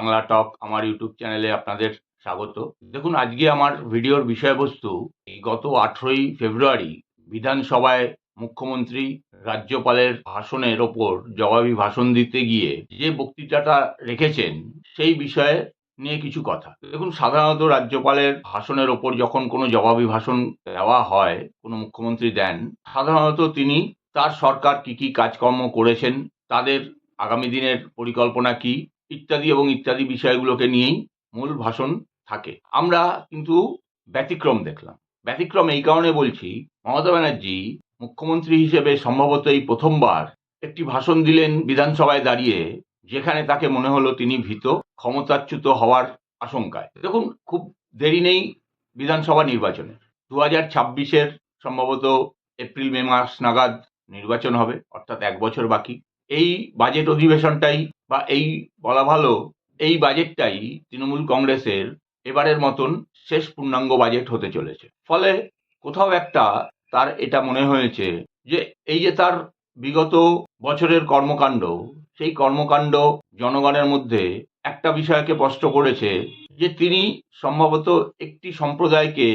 বাংলা টক আমার ইউটিউব চ্যানেলে আপনাদের স্বাগত। দেখুন, আজকে আমার ভিডিওর বিষয়বস্তু গত আঠেরোই ফেব্রুয়ারি বিধানসভায় মুখ্যমন্ত্রী রাজ্যপালের ভাষণের ওপর জবাবি ভাষণ দিতে গিয়ে যে বক্তৃতাটা রেখেছেন, সেই বিষয়ে নিয়ে কিছু কথা। দেখুন, সাধারণত রাজ্যপালের ভাষণের ওপর যখন কোনো জবাবি ভাষণ দেওয়া হয়, কোনো মুখ্যমন্ত্রী দেন, সাধারণত তিনি তার সরকার কি কি কাজকর্ম করেছেন, তাদের আগামী দিনের পরিকল্পনা কি ইত্যাদি এবং ইত্যাদি বিষয়গুলোকে নিয়েই মূল ভাষণ থাকে। আমরা কিন্তু ব্যতিক্রম দেখলাম। ব্যতিক্রম এই কারণে বলছি, মমতা ব্যানার্জি মুখ্যমন্ত্রী হিসেবে সম্ভবত এই প্রথমবার একটি ভাষণ দিলেন বিধানসভায় দাঁড়িয়ে, যেখানে তাকে মনে হলো তিনি ভীত, ক্ষমতাচ্যুত হওয়ার আশঙ্কায়। দেখুন, খুব দেরি নেই বিধানসভা নির্বাচনে। দু হাজার ছাব্বিশের সম্ভবত এপ্রিল, মে মাস নাগাদ নির্বাচন হবে, অর্থাৎ এক বছর বাকি। এই বাজেট অধিবেশনটাই বা এই বলা ভালো, এই বাজেটটাই তৃণমূল কংগ্রেসের এবারের মতন শেষ পূর্ণাঙ্গ বাজেট হতে চলেছে। ফলে কোথাও একটা তার এটা মনে হয়েছে যে এই যে তার বিগত বছরের কর্মকাণ্ড, সেই কর্মকাণ্ড জনগণের মধ্যে একটা বিষয়কে স্পষ্ট করেছে যে তিনি সম্ভবত একটি সম্প্রদায়কে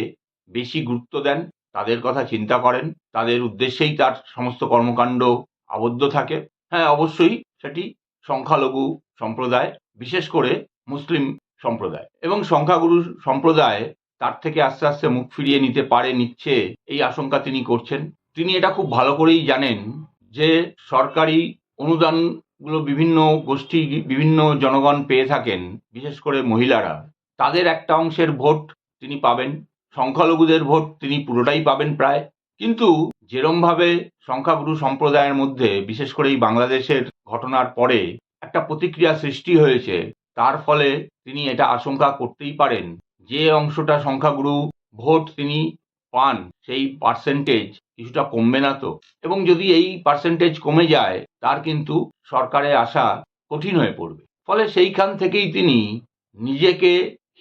বেশি গুরুত্ব দেন, তাদের কথা চিন্তা করেন, তাদের উদ্দেশ্যেই তার সমস্ত কর্মকাণ্ড আবদ্ধ থাকে। হ্যাঁ অবশ্যই সেটি সংখ্যালঘু সম্প্রদায়, বিশেষ করে মুসলিম সম্প্রদায়। এবং সংখ্যাগুরু সম্প্রদায় তার থেকে আস্তে আস্তে মুখ ফিরিয়ে নিতে পারে, নিচ্ছে, এই আশঙ্কা তিনি করছেন। তিনি এটা খুব ভালো করেই জানেন যে সরকারি অনুদানগুলো বিভিন্ন গোষ্ঠী, বিভিন্ন জনগণ পেয়ে থাকেন, বিশেষ করে মহিলারা। তাদের একটা অংশের ভোট তিনি পাবেন, সংখ্যালঘুদের ভোট তিনি পুরোটাই পাবেন প্রায়। কিন্তু যেরমভাবে সংখ্যাগুরু সম্প্রদায়ের মধ্যে, বিশেষ করে এই বাংলাদেশের ঘটনার পরে একটা প্রতিক্রিয়া সৃষ্টি হয়েছে, তার ফলে তিনি এটা আশঙ্কা করতেই পারেন যে অংশটা সংখ্যাগুরু ভোট তিনি পান, সেই পার্সেন্টেজ কিছুটা কমবে না তো। এবং যদি এই পার্সেন্টেজ কমে যায়, তার কিন্তু সরকারে আসা কঠিন হয়ে পড়বে। ফলে সেইখান থেকেই তিনি নিজেকে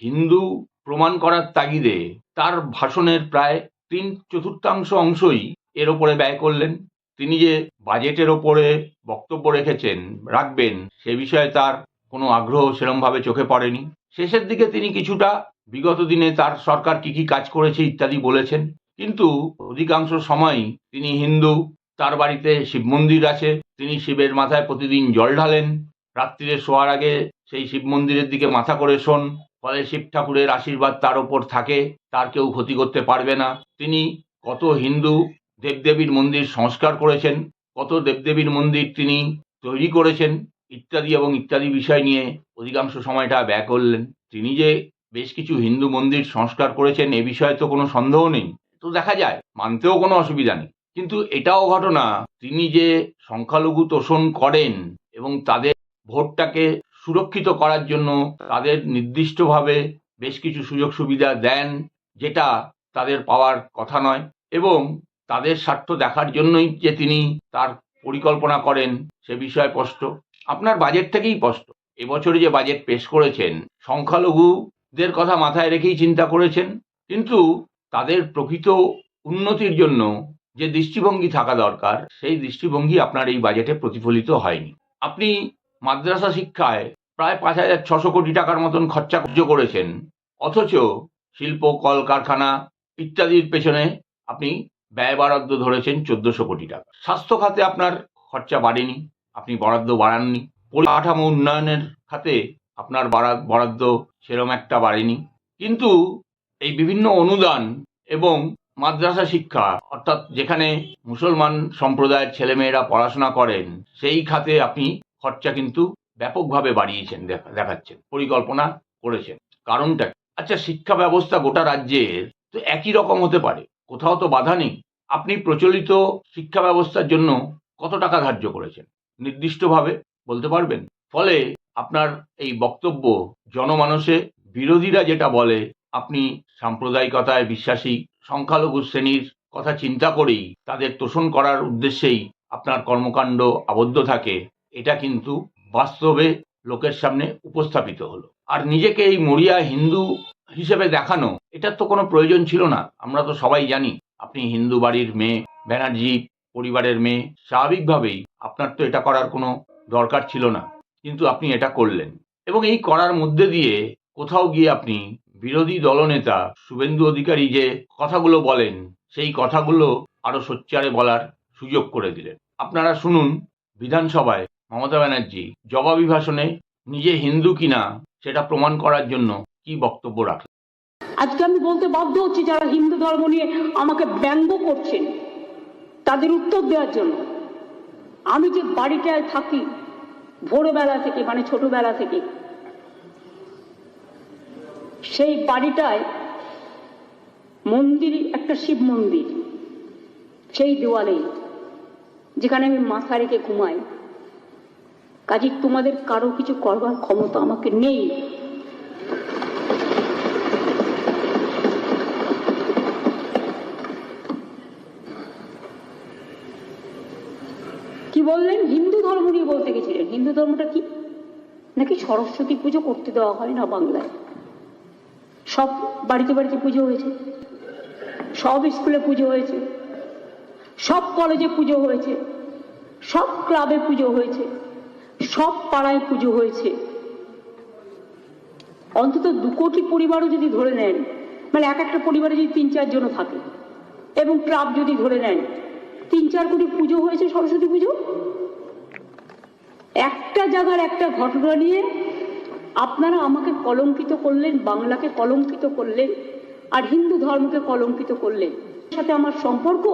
হিন্দু প্রমাণ করার তাগিদে তার ভাষণের প্রায় তিন চতুর্থাংশ অংশই এর ওপরে ব্যয় করলেন। তিনি যে বাজেটের ওপরে বক্তব্য রেখেছেন, রাখবেন, সে বিষয়ে তার কোনো আগ্রহ সেরমভাবে চোখে পড়েনি। শেষের দিকে তিনি কিছুটা বিগত দিনে তার সরকার কি কি কাজ করেছে ইত্যাদি বলেছেন। কিন্তু অধিকাংশ সময়ই তিনি হিন্দু, তার বাড়িতে শিব মন্দির আছে, তিনি শিবের মাথায় প্রতিদিন জল ঢালেন। রাত্রিরে শোয়ার আগে সেই শিব মন্দিরের দিকে মাথা করে শোন, ফলে শিব ঠাকুরের আশীর্বাদ তার ওপর থাকে, তার কেউ ক্ষতি করতে পারবে না। তিনি কত হিন্দু দেবদেবীর মন্দির সংস্কার করেছেন, কত দেবদেবীর মন্দির তিনি তৈরি করেছেন, ইত্যাদি এবং ইত্যাদি বিষয় নিয়ে অধিকাংশ সময়টা ব্যয় করলেন। তিনি যে বেশ কিছু হিন্দু মন্দির সংস্কার করেছেন, এ বিষয়ে তো কোনো সন্দেহ নেই। তো দেখা যায়, মানতেও কোনো অসুবিধা নেই। কিন্তু এটাও ঘটনা, তিনি যে সংখ্যালঘু তোষণ করেন এবং তাদের ভোটটাকে সুরক্ষিত করার জন্য তাদের নির্দিষ্টভাবে বেশ কিছু সুযোগ সুবিধা দেন, যেটা তাদের পাওয়ার কথা নয়। এবং তাদের স্বার্থ দেখার জন্যই যে তিনি তার পরিকল্পনা করেন, সে বিষয়ে স্পষ্ট। আপনার বাজেট থেকেই স্পষ্ট। এবছরে যে বাজেট পেশ করেছেন, সংখ্যালঘুদের কথা মাথায় রেখেই চিন্তা করেছেন। কিন্তু তাদের প্রকৃত উন্নতির জন্য যে দৃষ্টিভঙ্গি থাকা দরকার, সেই দৃষ্টিভঙ্গি আপনার এই বাজেটে প্রতিফলিত হয়নি। আপনি মাদ্রাসা শিক্ষায় প্রায় পাঁচ হাজার ছশো কোটি টাকার মতন খরচা করেছেন। অথচ শিল্প, কলকারখানা ইত্যাদির পেছনে আপনি ব্যয় বরাদ্দ ধরেছেন চোদ্দশো কোটি টাকা। স্বাস্থ্য খাতে আপনার খরচা বাড়েনি, আপনি বরাদ্দ বাড়াননি। পরিকাঠামো উন্নয়নের খাতে আপনার বারা- বরাদ্দ সেরম একটা বাড়েনি। কিন্তু এই বিভিন্ন অনুদান এবং মাদ্রাসা শিক্ষা, অর্থাৎ যেখানে মুসলমান সম্প্রদায়ের ছেলেমেয়েরা পড়াশোনা করেন, সেই খাতে আপনি খরচা কিন্তু ব্যাপকভাবে বাড়িয়েছেন, দেখা- দেখাচ্ছেন, পরিকল্পনা করেছেন। কারণটা আচ্ছা শিক্ষা ব্যবস্থা গোটা রাজ্যের তো একই রকম হতে পারে। কোথাও তো বাধা নেই। আপনি প্রচলিত শিক্ষা ব্যবস্থার জন্য কত টাকা ধার্য করেছেন? নির্দিষ্টভাবে বলতে পারবেন? ফলে আপনার এই বক্তব্য জনমানসে বিরোধীরা যেটা বলে, আপনি সাম্প্রদায়িকতায় বিশ্বাসী সংখ্যালঘু শ্রেণির কথা চিন্তা করেই তাদের তোষণ করার উদ্দেশ্যেই আপনার কর্মকাণ্ড আবদ্ধ থাকে, এটা কিন্তু বাস্তবে লোকের সামনে উপস্থাপিত হলো। আর নিজেকে এই মরিয়া হিন্দু হিসেবে দেখানো এটার তো কোনো প্রয়োজন ছিল না। আমরা তো সবাই জানি, আপনি হিন্দু বাড়ির মেয়ে, ব্যানার্জি, পরিবারের মেয়ে, স্বাভাবিকভাবেই আপনার তো এটা করার কোনো দরকার ছিল না। কিন্তু আপনি এটা করলেন। এবং এই করার মধ্যে দিয়ে কোথাও গিয়ে আপনি বিরোধী দলনেতা শুভেন্দু অধিকারী যে কথাগুলো বলেন, সেই কথাগুলো আরও সোচ্চারে বলার সুযোগ করে দিলেন। আপনারা শুনুন, বিধানসভায় মমতা ব্যানার্জি জবাবি ভাষণে নিজে হিন্দু কিনা সেটা প্রমাণ করার জন্য কি বক্তব্য রাখলেন? আজকে আমি বলতে বাধ্য হচ্ছি যারা হিন্দু ধর্ম নিয়ে আমাকে ব্যঙ্গ করছেন তাদের উত্তর দেওয়ার জন্য। আমি যে বাড়িটায় থাকি, ভোরবেলা থেকে মানে ছোটবেলা থেকে, সেই বাড়িটায় মন্দির একটা শিব মন্দির, সেই দেওয়ালে যেখানে আমি মাথা রেখে ঘুমাই। কাজে তোমাদের কারও কিছু করবার ক্ষমতা আমাকে নেই। কি বললেন? হিন্দু ধর্ম নিয়ে বলতে গেছিলেন। হিন্দু ধর্মটা কি? নাকি সরস্বতী পুজো করতে দেওয়া হয় না বাংলায়? সব বাড়িতে বাড়িতে পুজো হয়েছে। সব স্কুলে পুজো হয়েছে। সব কলেজে পুজো হয়েছে। সব ক্লাবে পুজো হয়েছে। সব পাড়ায় পুজো হয়েছে। অন্তত দু কোটি পরিবারও যদি ধরে নেন মানে এক একটা পরিবারে যদি তিন চারজনও থাকে, এবং ক্লাব যদি ধরে নেন, তিন চার কোটি পুজো হয়েছে সরস্বতী পুজো? একটা জায়গার একটা ঘটনা নিয়ে আপনারা আমাকে কলঙ্কিত করলেন, বাংলাকে কলঙ্কিত করলেন, আর হিন্দু ধর্মকে কলঙ্কিত করলেন। সাথে আমার সম্পর্ক?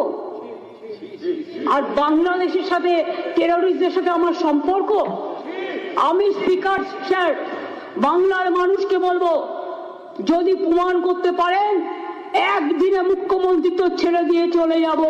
আর বাংলাদেশের সাথে টেরোরিস্টদের সাথে আমার সম্পর্ক? আমি স্পিকার স্যার বাংলার মানুষকে বলব, যদি প্রমাণ করতে পারেন, একদিনে মুখ্যমন্ত্রী তো ছেড়ে দিয়ে চলে যাব।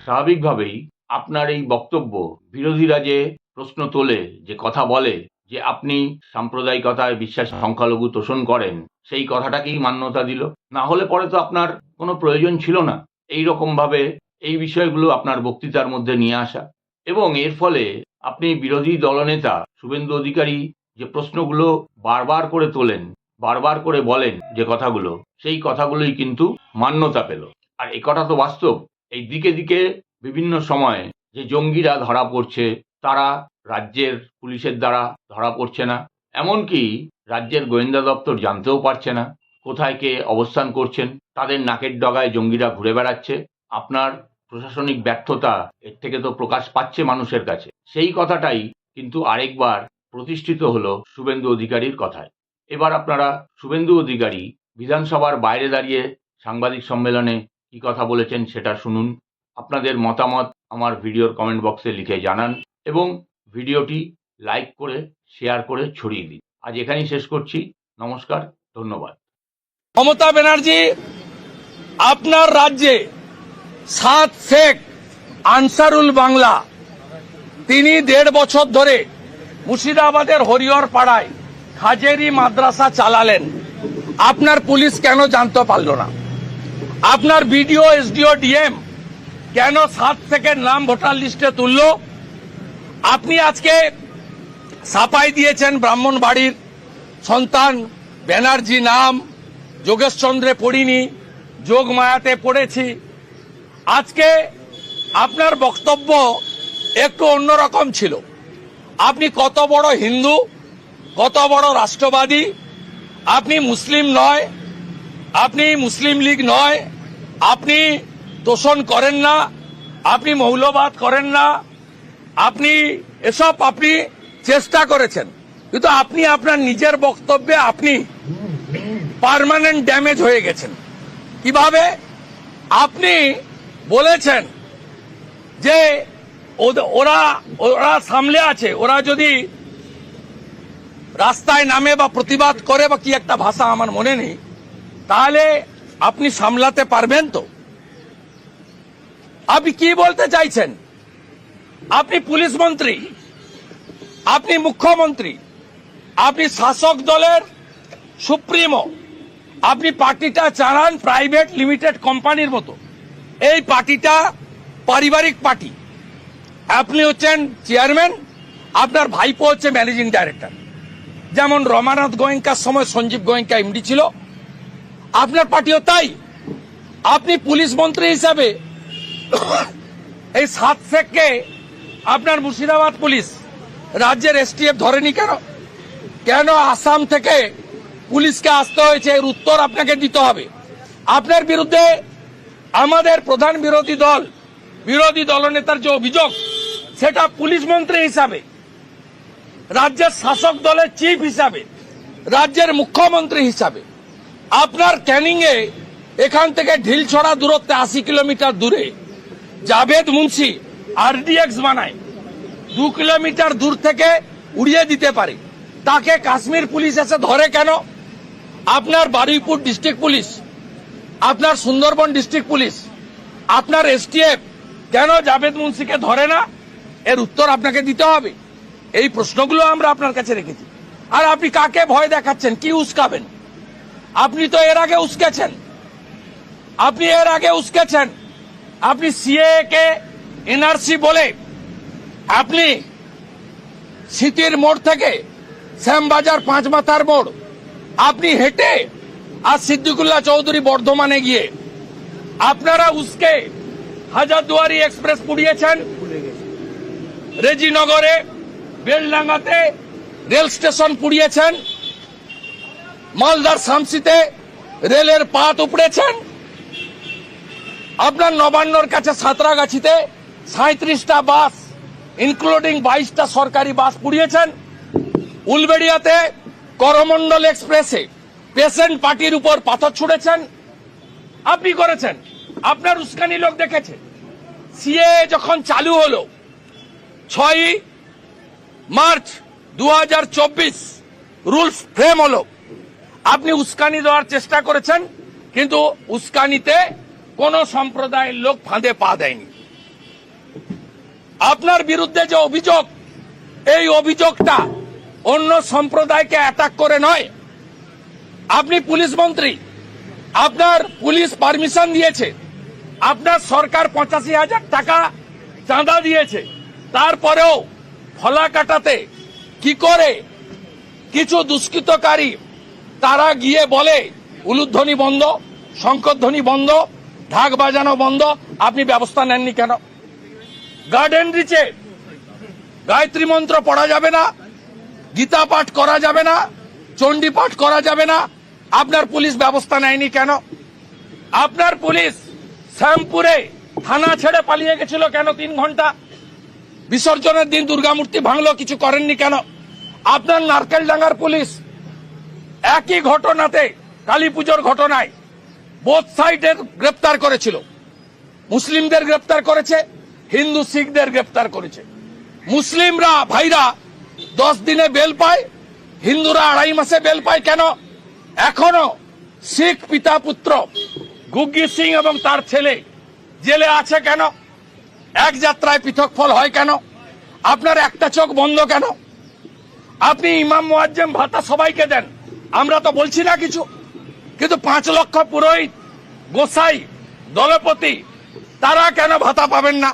স্বাভাবিকভাবেই আপনার এই বক্তব্য বিরোধীরা যে প্রশ্ন তোলে, যে কথা বলে, যে আপনি সাম্প্রদায়িকতায় বিশ্বাস সংখ্যালঘু তোষণ করেন, সেই কথাটাকেই মান্যতা দিল। না হলে পরে তো আপনার কোনো প্রয়োজন ছিল না। এই রকম ভাবে এই বিষয়গুলো আপনার বক্তৃতার মধ্যে নিয়ে আসা। এবং এর ফলে আপনি বিরোধী দলনেতা শুভেন্দু অধিকারী যে প্রশ্নগুলো বারবার করে তোলেন, বারবার করে বলেন যে কথাগুলো, সেই কথাগুলোই কিন্তু মান্যতা পেল। আর এই কথা তো বাস্তব। এই দিকে দিকে বিভিন্ন সময়ে যে জঙ্গিরা ধরা পড়ছে, তারা রাজ্যের পুলিশের দ্বারা ধরা পড়ছে না। এমনকি রাজ্যের গোয়েন্দা দপ্তর জানতেও পারছে না। কোথায় কে অবস্থান করছেন, তাদের নাকের ডগায় জঙ্গিরা ঘুরে বেড়াচ্ছে, আপনার প্রশাসনিক ব্যর্থতা এর থেকে তো প্রকাশ পাচ্ছে মানুষের কাছে। সেই কথাটাই কিন্তু আরেকবার প্রতিষ্ঠিত হলো শুভেন্দু অধিকারীর কথায়। এবার আপনারা শুভেন্দু অধিকারী বিধানসভার বাইরে দাঁড়িয়ে সাংবাদিক সম্মেলনে কি কথা বলেছেন সেটা শুনুন। আপনাদের মতামত আমার ভিডিওর কমেন্ট বক্সে লিখে জানান এবং ভিডিওটি লাইক করে, শেয়ার করে ছড়িয়ে দিন। আজ এখানেই শেষ করছি। নমস্কার, ধন্যবাদ। মমতা ব্যানার্জি, আপনার রাজ্যে সাত শেখ আনসারুল বাংলা, তিনি দেড় বছর ধরে মুর্শিদাবাদের হরিহর পাড়ায় হাজেরি মাদ্রাসা চালালেন। আপনার পুলিশ কেন জানতে পারল না? আপনার বিডিও, এসডিও, ডিএম কেন সাত শেখের নাম ভোটার লিস্টে তুলল? আপনি আজকে সাফাই দিয়েছেন ব্রাহ্মণ বাড়ির সন্তান ব্যানার্জি নাম। যোগেশচন্দ্রে পড়িনি, যোগমায়াতে পড়েছি। আজকে আপনার বক্তব্য একটু অন্যরকম ছিল। আপনি কত বড় হিন্দু, কত বড় রাষ্ট্রবাদী, আপনি মুসলিম নয়, আপনি মুসলিম লীগ নয়, আপনি তোষণ করেন না, আপনি মৌলবাদ করেন না, আপনি এসব আপনি চেষ্টা করেছেন। কিন্তু আপনি আপনার নিজের বক্তব্যে আপনি পার্মানেন্ট ড্যামেজ হয়ে গেছেন। কীভাবে? আপনি বলেছেন যে ওরা ওরা সামলে আছে, ওরা যদি রাস্তায় নামে বা প্রতিবাদ করে বা কি একটা ভাষা আমার মনে নেই, তাহলে আপনি সামলাতে পারবেন তো? আপনি কি বলতে চাইছেন? আপনি পুলিশ মন্ত্রী, আপনি মুখ্যমন্ত্রী, আপনি শাসক দলের সুপ্রিমো আপনি পার্টিটা চালান প্রাইভেট লিমিটেড কোম্পানির মতো। এই পার্টিটা পারিবারিক পার্টি। আপনি হচ্ছেন চেয়ারম্যান, আপনার ভাইপো হচ্ছে ম্যানেজিং ডাইরেক্টর। যেমন রমানাথ গোয়েঙ্কার সময় সঞ্জীব গোয়েঙ্কা এমডি ছিল। আপনার পার্টিও তাই। আপনি পুলিশ মন্ত্রী হিসাবে এই সাত শেখকে আপনার মুর্শিদাবাদ পুলিশ রাজ্যের এসটিএফ ধরেনি কেন? কেন আসাম থেকে পুলিশকে আসতে হয়েছে, এর উত্তর আপনাকে দিতে হবে। আপনার বিরুদ্ধে আমাদের প্রধান বিরোধী দল, বিরোধী দলনেতার যে অভিযোগ, সেটা পুলিশ মন্ত্রী হিসাবে, রাজ্যের শাসক দলের চিফ হিসাবে, রাজ্যের মুখ্যমন্ত্রী হিসাবে, আপনার ক্যানিং এ এখান থেকে ঢিলছড়া দূরত্বে আশি কিলোমিটার দূরে জাভেদ মুন্সি আরডিএক্স বানায়, দু কিলোমিটার দূর থেকে উড়িয়ে দিতে পারে। তাকে কাশ্মীর পুলিশ এসে ধরে কেন? আপনার বারুইপুর ডিস্ট্রিক্ট পুলিশ, আপনার সুন্দরবন ডিস্ট্রিক্ট পুলিশ, আপনার এসটিএফ কেন জাভেদ মুন্সিকে ধরে না? এর উত্তর আপনাকে দিতে হবে। এই প্রশ্নগুলো আমরা আপনার কাছে রেখেছি। আর আপনি কাকে ভয় দেখাচ্ছেন? কি উস্কাবেন? আপনি তো এর আগে উস্কেছেন। আপনি এর আগে উস্কেছেন। আপনি সিএ কে এনআরসি বলে আপনি স্মৃতির মোড় থেকে শ্যামবাজার পাঁচ মাথার মোড় আপনি হেঁটে আর সিদ্দিকুল্লাহ চৌধুরী বর্ধমানে গিয়ে আপনারা উসকে হাজারদুয়ারি এক্সপ্রেস পুড়িয়েছেন। রেজিনগরে, বেলডাঙ্গাতে রেল স্টেশন পুড়িয়েছেন। মালদার শামসিতে রেলের পাত উপড়েছেন। আপনার নবান্নর কাছে সাঁতরাগাছিতে সাঁত্রিশটা বাস ইনক্লুডিং বাইশটা সরকারি বাস পুড়িয়েছেন। উলবেড়িয়াতে করমন্ডল এক্সপ্রেসে পেশেন্ট পার্টির উপর পাথর ছুড়েছেন। আপনি করেছেন। আপনার উস্কানি লোক দেখেছে। সিএ যখন চালু হলো ছয় মার্চ দু হাজার চব্বিশ রুলস ফ্রেম হলো। আপনি উস্কানি দেওয়ার চেষ্টা করেছেন, কিন্তু উস্কানিতে কোন সম্প্রদায়ের লোক ফাঁদে পা দেয়নি। আপনার বিরুদ্ধে যে অভিযোগ, এই অভিযোগটা অন্য সম্প্রদায়কে অ্যাটাক করে নয়। আপনি পুলিশ মন্ত্রী, আপনার পুলিশ পারমিশন দিয়েছে, আপনার সরকার পঁচাশি হাজার টাকা চাঁদা দিয়েছে, তারপরেও ফলা কাটাতে কি করে? কিছু দুষ্কৃতকারী, তারা গিয়ে বলে, উলুধ্বনি বন্ধ, শঙ্করধ্বনি বন্ধ, ঢাক বাজানো বন্ধ, আপনি ব্যবস্থা নেননি কেন? গার্ডেন রিচে, গায়ত্রী মন্ত্র পড়া যাবে না গীতা পাঠ করা যাবে না, চণ্ডী পাঠ করা যাবে না। আপনার পুলিশ ব্যবস্থা নেয়নি কেন? আপনার পুলিশ শ্যামপুরে থানা ছেড়ে পালিয়ে গেছিল কেন তিন ঘণ্টা? বিসর্জনের দিন দুর্গামূর্তি ভাঙলো, কিছু করেননি কেন? আপনার নারকেলডাঙ্গার পুলিশ একই ঘটনাতে কালী পুজোর ঘটনায় বোথ সাইডের গ্রেপ্তার করেছিল। মুসলিমদের গ্রেপ্তার করেছে, হিন্দু শিখদের গ্রেপ্তার করেছে। মুসলিমরা ভাইরা দশ দিনে বেল পায়, হিন্দুরা আড়াই মাসে বেল পায় কেন? এখনও শিখ পিতা পুত্র গুগ্গি সিং এবং তার ছেলে জেলে আছে কেন? এক যাত্রায় পৃথক ফল হয় কেন? আপনার একটা চোখ বন্ধ কেন? আপনি ইমাম, মোয়াজ্জেম, ভাতা সবাইকে দেন, আমরা তো বলছি না কিছু। কিন্তু পাঁচ লক্ষ পুরোহিত, গোসাই, দলপতি, তারা কেন ভাতা পাবেন না?